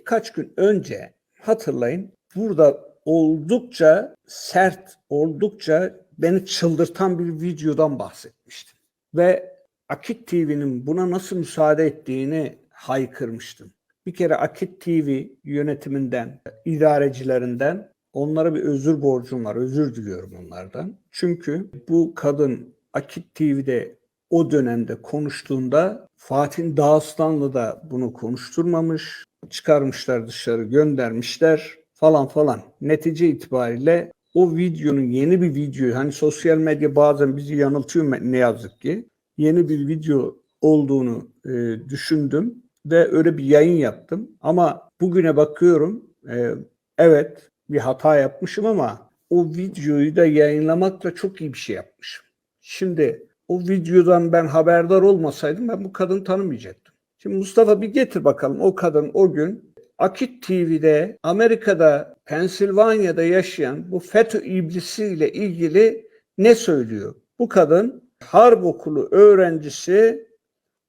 birkaç gün önce hatırlayın burada oldukça sert, oldukça beni çıldırtan bir videodan bahsetmiştim. Ve Akit TV'nin buna nasıl müsaade ettiğini haykırmıştım. Bir kere Akit TV yönetiminden, idarecilerinden onlara bir özür borcum var. Özür diliyorum onlardan. Çünkü bu kadın Akit TV'de o dönemde konuştuğunda Fatih Dağıstanlı da bunu konuşturmamış. Çıkarmışlar dışarı göndermişler falan falan. Netice itibariyle o videonun yeni bir video hani sosyal medya bazen bizi yanıltıyor ne yazık ki. Yeni bir video olduğunu e, düşündüm ve öyle bir yayın yaptım. Ama bugüne bakıyorum e, evet bir hata yapmışım ama o videoyu da yayınlamakla çok iyi bir şey yapmışım. Şimdi o videodan ben haberdar olmasaydım ben bu kadını tanımayacaktım. Şimdi Mustafa bir getir bakalım o kadın o gün Akit TV'de Amerika'da Pensilvanya'da yaşayan bu FETÖ iblisiyle ilgili ne söylüyor? Bu kadın harp okulu öğrencisi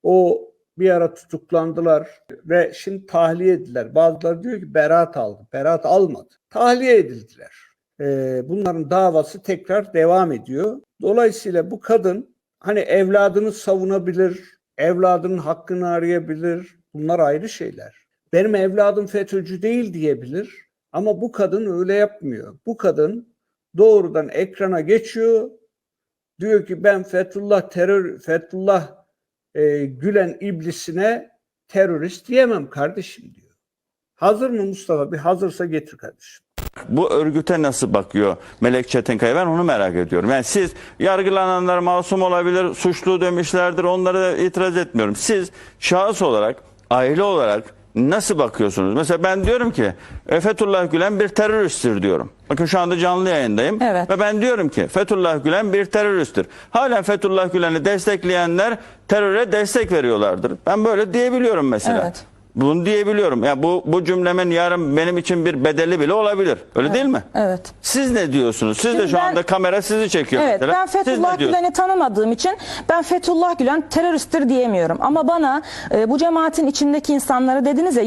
o bir ara tutuklandılar ve şimdi tahliye edildiler. Bazıları diyor ki beraat aldı. Beraat almadı. Tahliye edildiler. Ee, bunların davası tekrar devam ediyor. Dolayısıyla bu kadın hani evladını savunabilir, evladının hakkını arayabilir. Bunlar ayrı şeyler. Benim evladım FETÖ'cü değil diyebilir. Ama bu kadın öyle yapmıyor. Bu kadın doğrudan ekrana geçiyor. Diyor ki ben Fethullah terör Fethullah e, Gülen iblisine terörist diyemem kardeşim diyor. Hazır mı Mustafa? Bir hazırsa getir kardeşim. Bu örgüte nasıl bakıyor Melek Çetinkaya? Ben onu merak ediyorum. Yani siz yargılananlar masum olabilir, suçlu demişlerdir. Onlara itiraz etmiyorum. Siz şahıs olarak, aile olarak nasıl bakıyorsunuz? Mesela ben diyorum ki Fethullah Gülen bir teröristtir diyorum. Bakın şu anda canlı yayındayım. Evet. Ve ben diyorum ki Fethullah Gülen bir teröristtir. Halen Fethullah Gülen'i destekleyenler teröre destek veriyorlardır. Ben böyle diyebiliyorum mesela. Evet. Bunu diyebiliyorum. Ya bu bu cümlemin yarın benim için bir bedeli bile olabilir. Öyle değil mi? Evet. Siz ne diyorsunuz? Siz de Şimdi şu ben- anda kamera sizi çekiyor Evet mesela. ben Fethullah? Gülen'i tanımadığım için ben Fethullah Gülen teröristtir diyemiyorum. Ama bana e, bu cemaatin içindeki insanları dediniz ya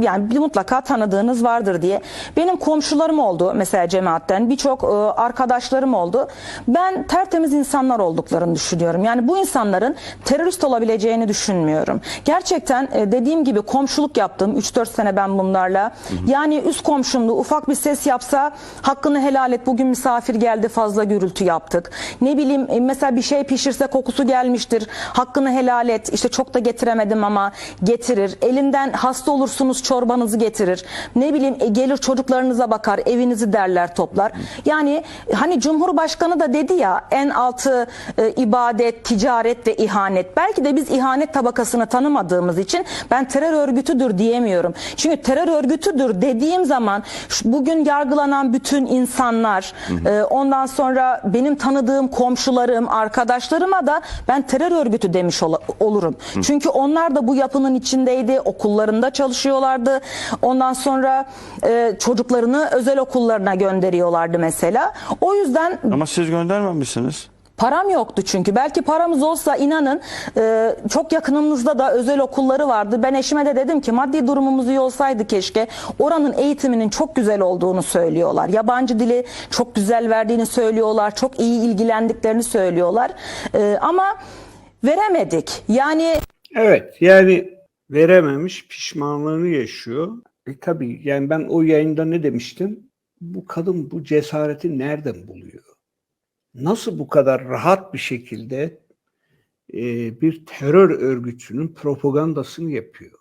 yani mutlaka tanıdığınız vardır diye. Benim komşularım oldu mesela cemaatten birçok e, arkadaşlarım oldu. Ben tertemiz insanlar olduklarını düşünüyorum. Yani bu insanların terörist olabileceğini düşünmüyorum. Gerçekten e, dediğim gibi komşuluk yaptım 3-4 sene ben bunlarla. Yani üst komşumdu ufak bir ses yapsa hakkını helal et bugün misafir geldi fazla gürültü yaptık. Ne bileyim e, mesela bir şey pişirse kokusu gelmiştir hakkını helal et işte çok da getiremedim ama getirir. Elinden hasta olursunuz çorbanızı getirir. Ne bileyim e, gelir çocuklarınıza bakar evinizi derler toplar. Yani hani Cumhurbaşkanı da dedi ya en altı e, ibadet, ticaret ve ihanet. Belki de biz ihanet tabakasını tanımadığımız için ben terör örgütüdür diyemiyorum. Çünkü terör örgütüdür dediğim zaman bugün yargılanan bütün insanlar e, ondan sonra benim tanıdığım komşularım, arkadaşlarıma da ben terör örgütü demiş ola- olurum. Çünkü onlar da bu yapının içindeydi, okullarında çalışıyorlardı. Ondan sonra e, çocuklarını özel okullarına gönderiyorlardı mesela. O yüzden Ama siz göndermemişsiniz. Param yoktu çünkü. Belki paramız olsa inanın e, çok yakınımızda da özel okulları vardı. Ben eşime de dedim ki maddi durumumuz iyi olsaydı keşke. Oranın eğitiminin çok güzel olduğunu söylüyorlar. Yabancı dili çok güzel verdiğini söylüyorlar. Çok iyi ilgilendiklerini söylüyorlar. E, ama veremedik. Yani Evet yani verememiş pişmanlığını yaşıyor. E tabii yani ben o yayında ne demiştim? Bu kadın bu cesareti nereden buluyor? Nasıl bu kadar rahat bir şekilde e, bir terör örgütünün propagandasını yapıyor?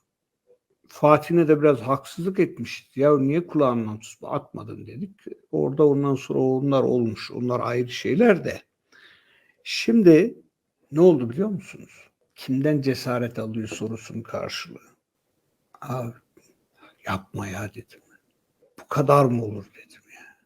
Fatih'e de biraz haksızlık etmişti. Ya niye kulağından tutup atmadın dedik. Orada ondan sonra onlar olmuş. Onlar ayrı şeyler de. Şimdi ne oldu biliyor musunuz? Kimden cesaret alıyor sorusunun karşılığı. Abi yapma ya dedim. Bu kadar mı olur dedim ya.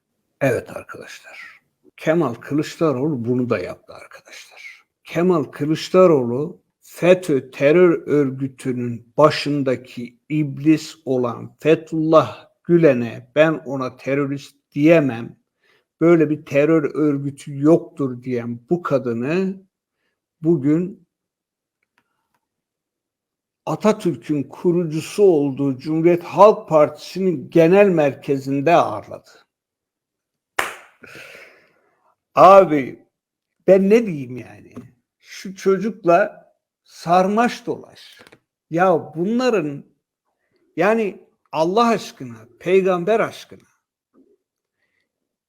Evet arkadaşlar. Kemal Kılıçdaroğlu bunu da yaptı arkadaşlar. Kemal Kılıçdaroğlu FETÖ terör örgütünün başındaki iblis olan Fethullah Gülen'e ben ona terörist diyemem. Böyle bir terör örgütü yoktur diyen bu kadını bugün Atatürk'ün kurucusu olduğu Cumhuriyet Halk Partisi'nin genel merkezinde ağırladı. Abi ben ne diyeyim yani? Şu çocukla sarmaş dolaş. Ya bunların yani Allah aşkına, peygamber aşkına.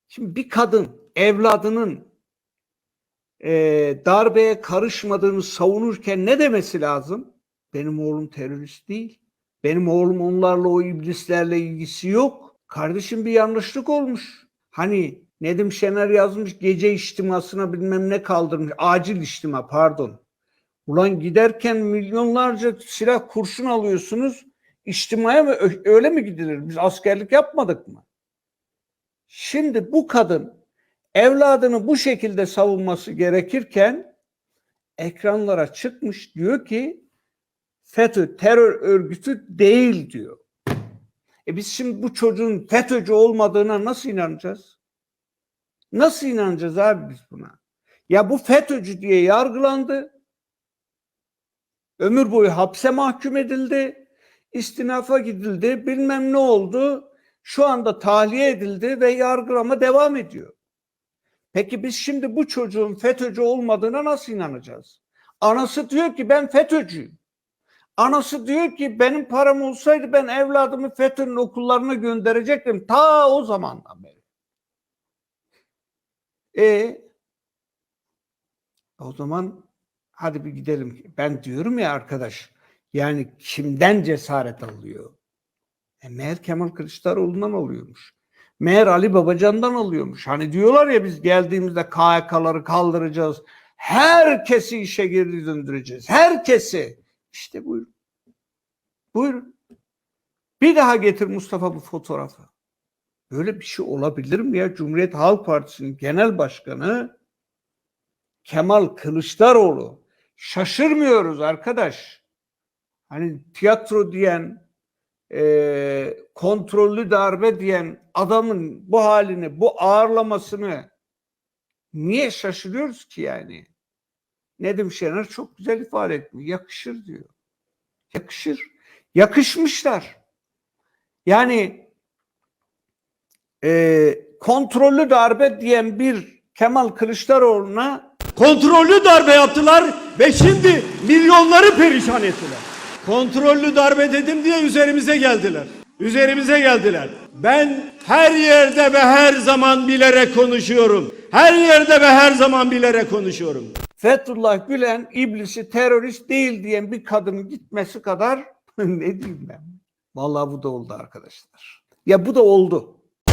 Şimdi bir kadın evladının eee, darbeye karışmadığını savunurken ne demesi lazım? Benim oğlum terörist değil. Benim oğlum onlarla o iblislerle ilgisi yok. Kardeşim bir yanlışlık olmuş. Hani Nedim Şener yazmış gece içtimasına bilmem ne kaldırmış. Acil içtima pardon. Ulan giderken milyonlarca silah kurşun alıyorsunuz. İçtimaya mı öyle mi gidilir? Biz askerlik yapmadık mı? Şimdi bu kadın evladını bu şekilde savunması gerekirken ekranlara çıkmış diyor ki FETÖ terör örgütü değil diyor. E biz şimdi bu çocuğun FETÖ'cü olmadığına nasıl inanacağız? Nasıl inanacağız abi biz buna? Ya bu FETÖ'cü diye yargılandı. Ömür boyu hapse mahkum edildi. istinafa gidildi. Bilmem ne oldu. Şu anda tahliye edildi ve yargılama devam ediyor. Peki biz şimdi bu çocuğun FETÖ'cü olmadığına nasıl inanacağız? Anası diyor ki ben FETÖ'cüyüm. Anası diyor ki benim param olsaydı ben evladımı FETÖ'nün okullarına gönderecektim ta o zamandan beri. E o zaman hadi bir gidelim. Ben diyorum ya arkadaş yani kimden cesaret alıyor? E meğer Kemal Kılıçdaroğlu'ndan alıyormuş. Meğer Ali Babacan'dan alıyormuş. Hani diyorlar ya biz geldiğimizde KHK'ları kaldıracağız. Herkesi işe geri döndüreceğiz. Herkesi. İşte buyurun. Buyurun. Bir daha getir Mustafa bu fotoğrafı. Böyle bir şey olabilir mi ya? Cumhuriyet Halk Partisi'nin genel başkanı Kemal Kılıçdaroğlu. Şaşırmıyoruz arkadaş. Hani tiyatro diyen, e, kontrollü darbe diyen adamın bu halini, bu ağırlamasını niye şaşırıyoruz ki yani? Nedim Şener çok güzel ifade etmiş. Yakışır diyor. Yakışır. Yakışmışlar. Yani e, kontrollü darbe diyen bir Kemal Kılıçdaroğlu'na Kontrollü darbe yaptılar ve şimdi milyonları perişan ettiler. Kontrollü darbe dedim diye üzerimize geldiler. Üzerimize geldiler. Ben her yerde ve her zaman bilerek konuşuyorum. Her yerde ve her zaman bilerek konuşuyorum. Fethullah Gülen iblisi terörist değil diyen bir kadının gitmesi kadar ne diyeyim ben? Vallahi bu da oldu arkadaşlar. Ya bu da oldu.